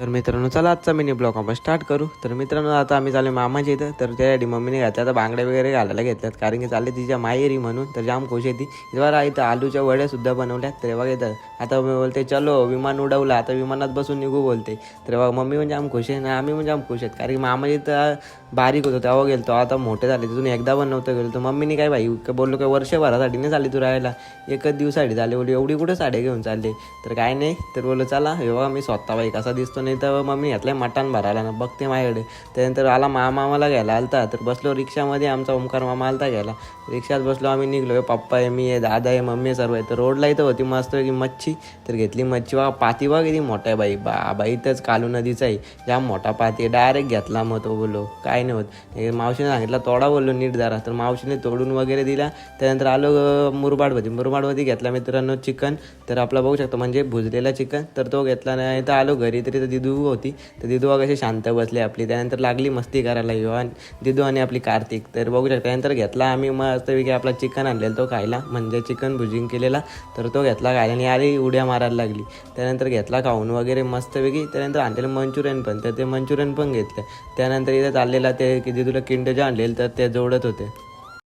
तर मित्रांनो चला आजचा मिनी ब्लॉग आपण स्टार्ट करू. तर मित्रांनो आता आम्ही चालू मामाच्या इथं. तर त्यासाठी मम्मीने घातल्या आता बांगड्या वगैरे घालायला घेतल्यात. कारण की चालले तिच्या माहेरी म्हणून तर जाम खुश येते ती. इथं आलूच्या वड्या सुद्धा बनवल्यात. तर बघा इथं. आता मी बोलते चलो विमान उडवलं. आता विमानात बसून निघू बोलते. तर बघा मम्मी म्हणजे आम खुश आहे ना आम्ही म्हणजे आम खुश आहेत. कारण की मामाच्या इथं बारीक होतो तेव्हा गेलतो. आता मोठे झाले तिथून एकदा पण नव्हतं गेलो. तर मम्मीने काय भाई बोललो काय वर्षभरासाठी नाही चालली तू राहायला. एकच दिवसासाठी झाले बोलली एवढी कुठे साडी घेऊन चालले? तर काय नाही तर बोललो चला हे बघा मी स्वतः बाई कसा दिसतो नाही तर मम्मी घेतलं मटण भरायला ना बघते माझ्याकडे. त्यानंतर आला मामा मला घ्यायला आलता. तर बसलो रिक्षामध्ये आमचा ओमकार मामा आलता घ्यायला. रिक्षात बसलो आम्ही निघलो. पप्पा आहे मी आहे दादा आहे मम्मी आहे सर्व आहे तर रोडला इथं होती मस्त की मच्छी. तर घेतली मच्छी. बा पाती बघा किती मोठा आहे बाई. बा बाई इथंच कालू नदीचा आहे. जाम मोठा पाती आहे. डायरेक्ट घेतला मग तो बोललो काय नाही होत. हे मावशीने सांगितलं तोडा बोललो नीट जरा तर मावशीने तोडून वगैरे दिला. त्यानंतर आलो अं, मुरबाडमध्ये मुरबाडमध्ये घेतला मित्रांनो चिकन. तर आपला बघू शकतो म्हणजे भुजलेला चिकन. तर तो घेतला नाही. तर आलो घरी तरी तर दिदू होती तर दिदू कशी शांत बसली आपली. त्यानंतर लागली मस्ती करायला ह्यो आणि दिदू आणि आपली कार्तिक. तर बघू शकता त्यानंतर घेतला आम्ही मस्तपैकी आपला चिकन आणलेला तो खायला. म्हणजे चिकन भुजिंग केलेला. तर तो घेतला खायला आणि आधी उड्या मारायला लागली. त्यानंतर घेतला खाऊन वगैरे मस्तपैकी. त्यानंतर आणलेलं मंचुरियन पण. तर ते मंचुरियन पण घेतलं. त्यानंतर इथं चाललेला ते की दिदूला किंडच्या आणलेलं तर ते जोडत होते.